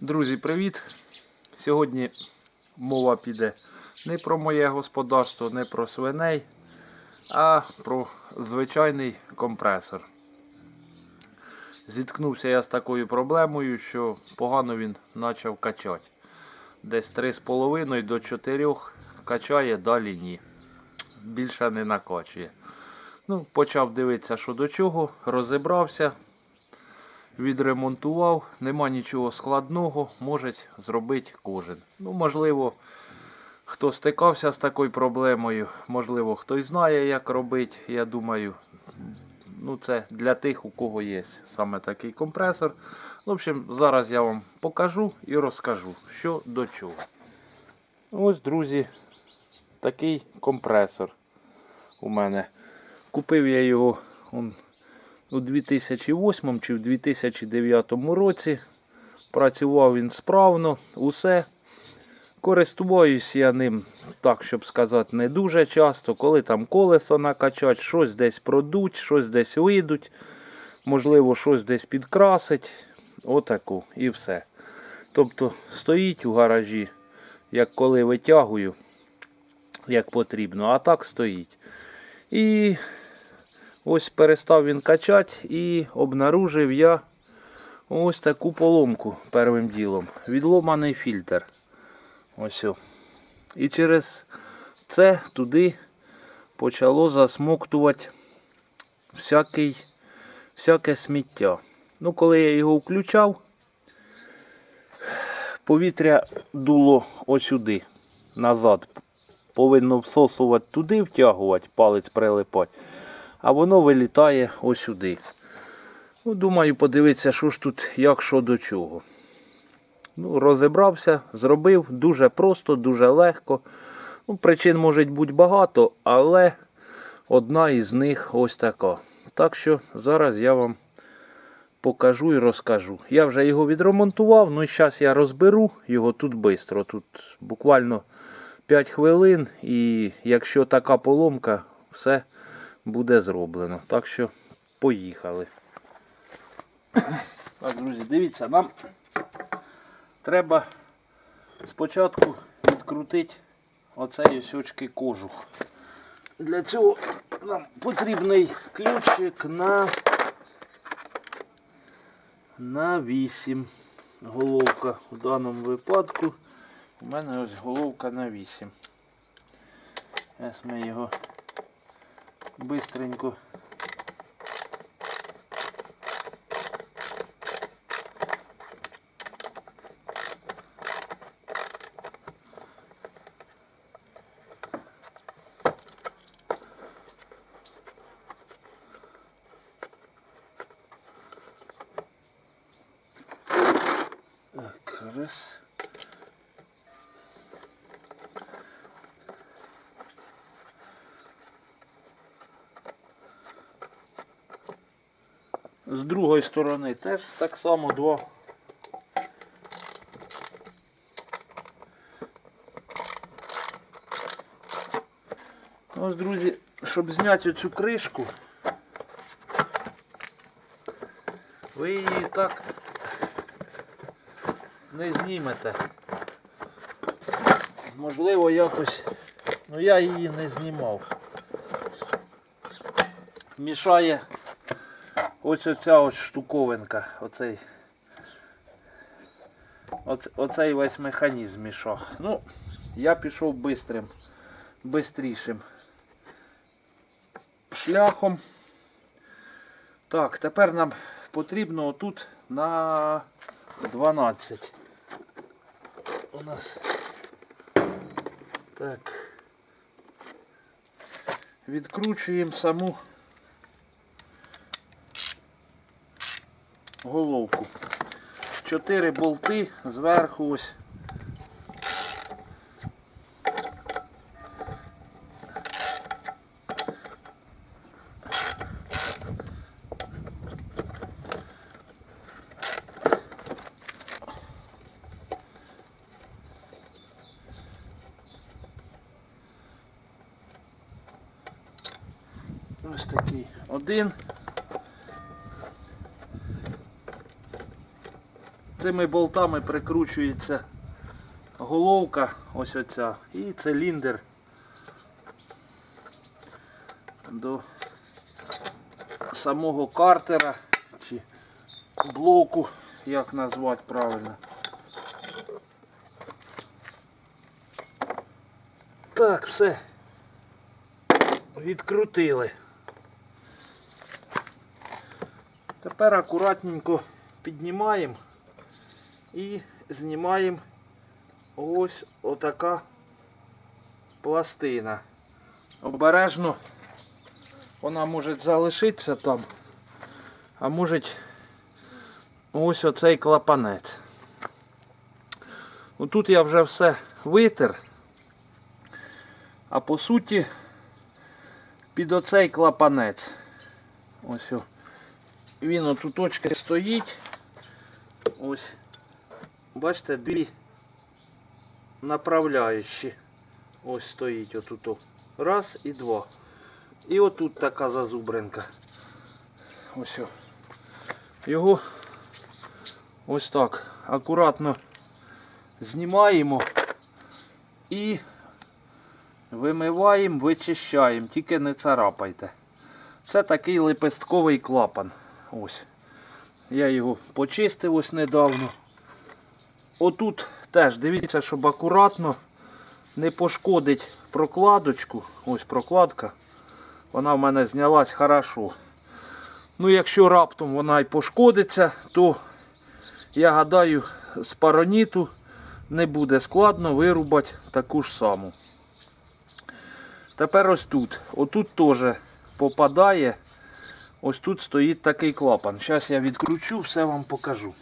Друзі, привіт! Сьогодні мова піде не про моє господарство, не про свиней, а про звичайний компресор. Зіткнувся я з такою проблемою, що погано він почав качати. Десь 3,5 до 4 качає, далі ні. Більше не накачує. Ну, почав дивитися, що до чого, розібрався відремонтував, нема нічого складного, може зробити кожен. Ну, можливо, хто стикався з такою проблемою, можливо, хтось знає, як робити. Я думаю, ну це для тих, у кого є саме такий компресор. В общем, зараз я вам покажу і розкажу, що до чого. Ось, друзі, такий компресор у мене. Купив я його он, у 2008 чи в 2009 році. Працював він справно, усе. Користуюсь я ним, так, щоб сказати, не дуже часто. Коли там колесо накачать, щось десь продуть, щось десь вийдуть, можливо, щось десь підкрасить. Отаку і все. Тобто стоїть у гаражі, як коли витягую, як потрібно, а так стоїть. І Ось перестав він качати і обнаружив я ось таку поломку первим ділом. Відломаний фільтр. Ось. о. І через це туди почало засмоктувати всякий, всяке сміття. Ну, коли я його включав, повітря дуло осюди, назад. Повинно всосувати туди, втягувати, палець прилипати а воно вилітає ось сюди. Ну, Думаю, подивитися, що ж тут, як що до чого. Ну, Розібрався, зробив дуже просто, дуже легко. Ну, Причин може бути багато, але одна із них ось така. Так що зараз я вам покажу і розкажу. Я вже його відремонтував, ну і зараз я розберу його тут швидко. Тут буквально 5 хвилин, і якщо така поломка, все буде зроблено. Так що поїхали. Так, друзі, дивіться, нам треба спочатку відкрутити оцей очки кожух. Для цього нам потрібний ключик на на 8. Головка в даному випадку. У мене ось головка на 8. Зараз ми його быстренько. Так. З другої сторони теж так само два. Ось, друзі, щоб зняти цю кришку, ви її так не знімете. Можливо, якось, ну я її не знімав. Мішає Ось оця ось штуковинка, оцей оце, оцей весь механізм мішав. Ну, я пішов бистрим, бистрішим шляхом. Так, тепер нам потрібно отут на 12. У нас так. Відкручуємо саму головку. Чотири болти зверху ось. Ось такий один. Цими болтами прикручується головка, ось оця, і циліндр до самого картера чи блоку, як назвати правильно. Так, все. Відкрутили. Тепер акуратненько піднімаємо і знімаємо ось отака пластина. Обережно вона може залишитися там, а може ось оцей клапанець. Ну, тут я вже все витер. А по суті, під оцей клапанець. Ось о. Він отут точки стоїть. Ось. Бачите, дві направляючі. Ось стоїть отут. Раз і два. І отут така зазубринка. Ось. Його ось так акуратно знімаємо і вимиваємо, вичищаємо, тільки не царапайте. Це такий лепестковий клапан. Ось. Я його почистив ось недавно. Отут теж дивіться, щоб акуратно не пошкодить прокладочку. Ось прокладка. Вона в мене знялась хорошо. Ну, якщо раптом вона й пошкодиться, то я гадаю, з пароніту не буде складно вирубати таку ж саму. Тепер ось тут. Отут теж попадає. Ось тут стоїть такий клапан. Зараз я відкручу, все вам покажу.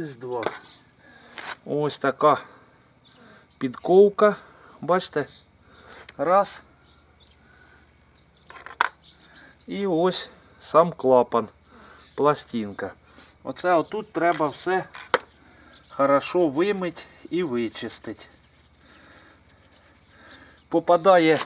Ось два. Ось така підковка. Бачите? Раз. І ось сам клапан, пластинка. Оце отут треба все хорошо вимити і вичистити. Попадає,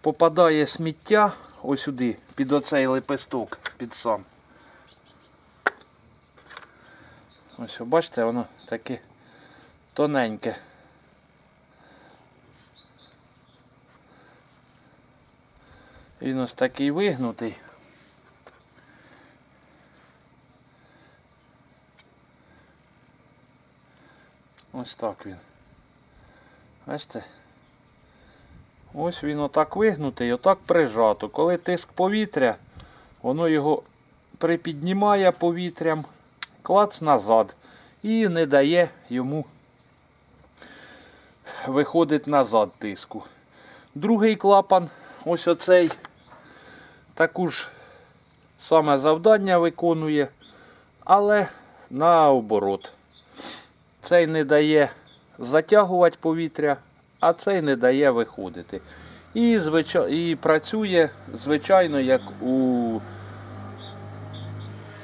попадає сміття ось сюди, під оцей лепесток, під сам. Ось, бачите, воно таке тоненьке. Він ось такий вигнутий. Ось так він. Бачите? Ось він отак вигнутий, отак прижато. Коли тиск повітря, воно його припіднімає повітрям, клац назад і не дає йому виходить назад тиску. Другий клапан, ось оцей, таку ж саме завдання виконує, але наоборот. Цей не дає затягувати повітря, а цей не дає виходити. І, звичай... і працює, звичайно, як у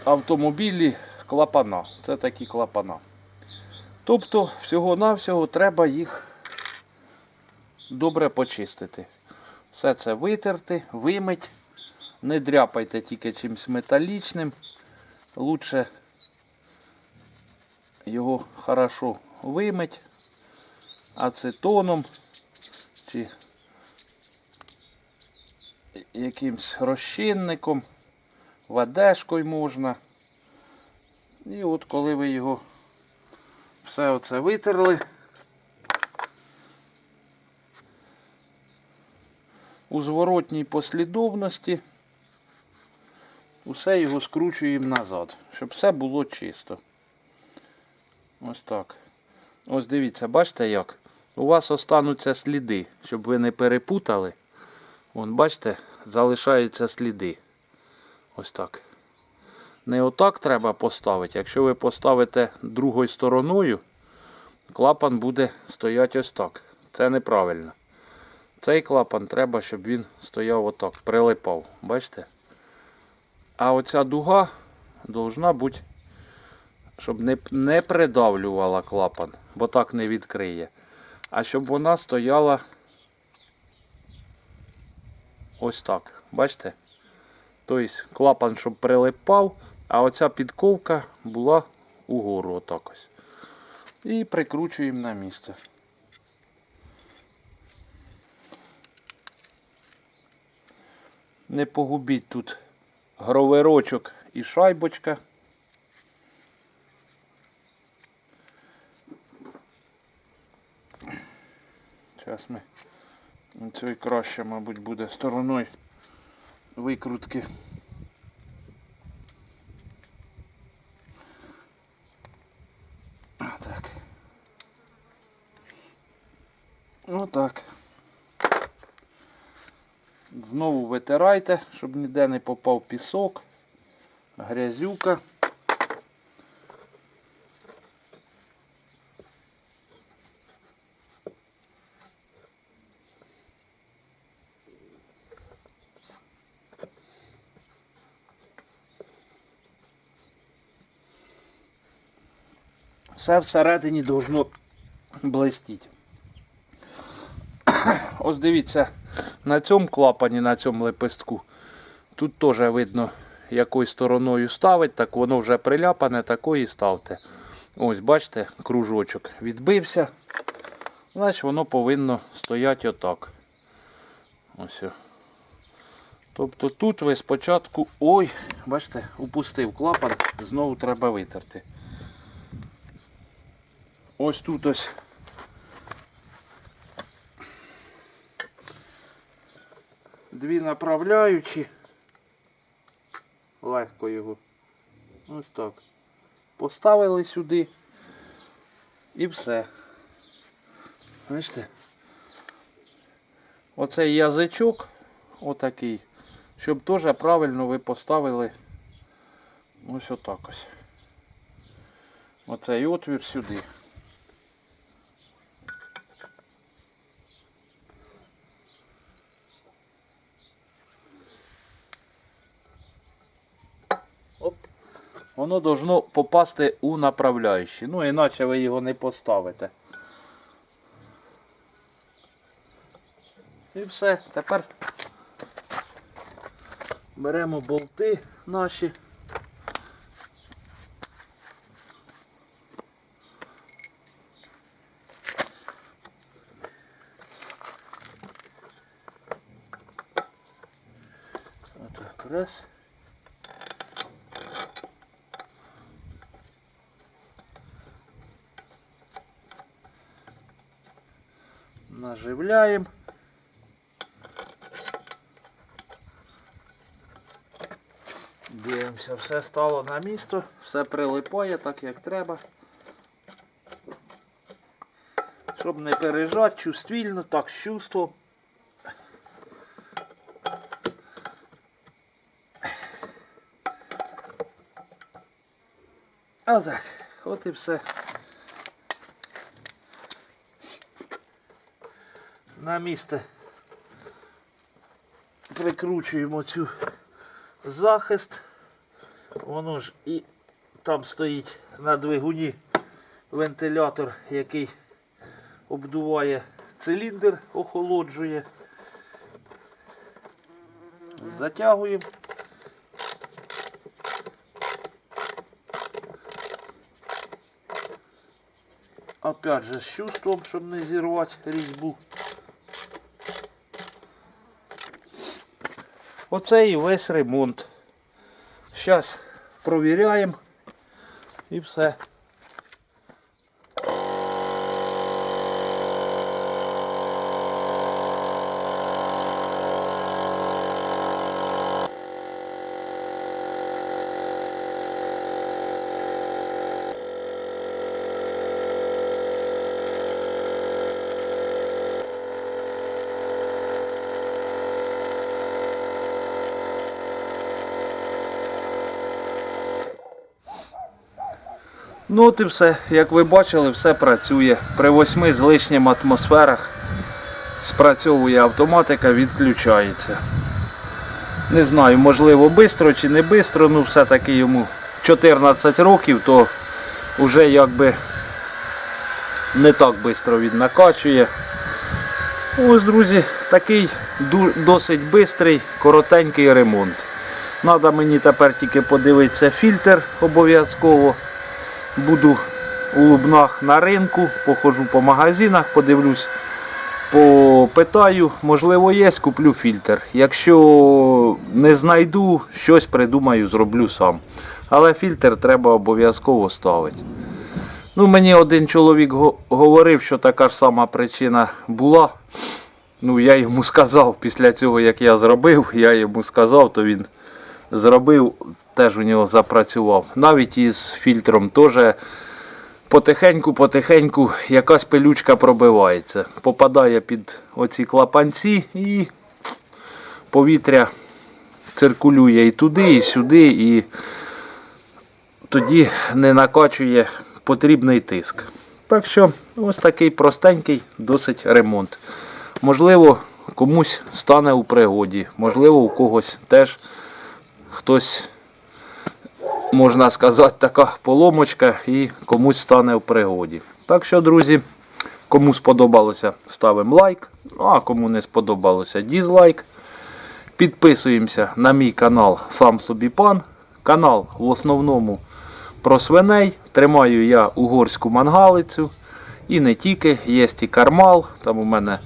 автомобілі клапана. Це такі клапана. Тобто, всього-навсього треба їх добре почистити. Все це витерти, вимить. Не дряпайте тільки чимось металічним. Лучше його хорошо вимить ацетоном чи якимсь розчинником, ведешкою можна. І от коли ви його все оце витерли, у зворотній послідовності усе його скручуємо назад, щоб все було чисто. Ось так. Ось дивіться, бачите як? У вас остануться сліди, щоб ви не перепутали. Вон, бачите, залишаються сліди. Ось так. Не отак треба поставити. Якщо ви поставите другою стороною, клапан буде стояти ось так. Це неправильно. Цей клапан треба, щоб він стояв отак, прилипав. Бачите? А оця дуга должна бути щоб не, не придавлювала клапан, бо так не відкриє. А щоб вона стояла ось так. Бачите? Тобто клапан, щоб прилипав, а оця підковка була угору отак ось. І прикручуємо на місце. Не погубіть тут гроверочок і шайбочка. Зараз ми цієї краще, мабуть, буде стороною викрутки. Отак. Знову витирайте, щоб ніде не попав пісок, грязюка. Все всередині должно блистіти. Ось дивіться, на цьому клапані, на цьому лепестку, тут теж видно, якою стороною ставить, так воно вже приляпане, такої ставте. Ось, бачите, кружочок відбився. Значить воно повинно стояти отак. Ось. Тобто тут ви спочатку. Ой, бачите, упустив клапан, знову треба витерти. Ось тут ось. Дві направляючі. Легко його. Ось так. Поставили сюди. І все. Бачите? Оцей язичок, отакий, щоб теж правильно ви поставили ось отак ось. Оцей отвір сюди. Воно должно попасти у направляючі. Ну, іначе ви його не поставите. І все. Тепер беремо болти наші. Отак, раз. Наживляємо. Дивимося, все стало на місто, все прилипає так як треба. Щоб не пережати, чувствільно, так з чувством. А так, от і все. На місце прикручуємо цю захист. Воно ж і там стоїть на двигуні вентилятор, який обдуває циліндр, охолоджує. Затягуємо. Опять же з чувством, щоб не зірвати різьбу. Оце і весь ремонт. Зараз провіряємо і все. Ну от і все. Як ви бачили, все працює. При 8 з лишнім атмосферах спрацьовує автоматика, відключається. Не знаю, можливо, швидко чи не швидко, ну все-таки йому 14 років, то вже якби не так швидко він накачує. Ось, друзі, такий досить швидкий, коротенький ремонт. Надо мені тепер тільки подивитися фільтр обов'язково. Буду у Лубнах на ринку, походжу по магазинах, подивлюсь, попитаю, можливо, є, куплю фільтр. Якщо не знайду, щось придумаю, зроблю сам. Але фільтр треба обов'язково ставити. Ну, мені один чоловік говорив, що така ж сама причина була. Ну, я йому сказав після цього, як я зробив, я йому сказав, то він зробив, теж у нього запрацював. Навіть із фільтром теж потихеньку-потихеньку якась пилючка пробивається. Попадає під оці клапанці і повітря циркулює і туди, і сюди, і тоді не накачує потрібний тиск. Так що ось такий простенький досить ремонт. Можливо, комусь стане у пригоді, можливо, у когось теж хтось, можна сказати, така поломочка і комусь стане в пригоді. Так що, друзі, кому сподобалося, ставимо лайк. Ну, а кому не сподобалося, дізлайк. Підписуємося на мій канал Сам собі пан. Канал в основному про свиней. Тримаю я угорську мангалицю. І не тільки, є і кармал. Там у мене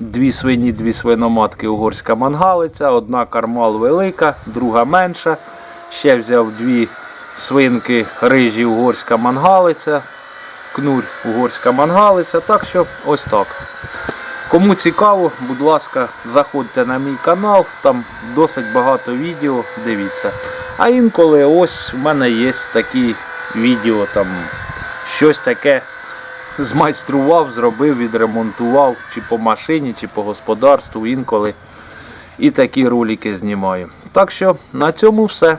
дві свині, дві свиноматки, угорська мангалиця. Одна кармал велика, друга менша. Ще взяв дві свинки рижі угорська мангалиця. Кнурь угорська мангалиця. Так що ось так. Кому цікаво, будь ласка, заходьте на мій канал, там досить багато відео, дивіться. А інколи ось в мене є такі відео, там щось таке змайстрував, зробив, відремонтував, чи по машині, чи по господарству, інколи і такі ролики знімаю. Так що на цьому все.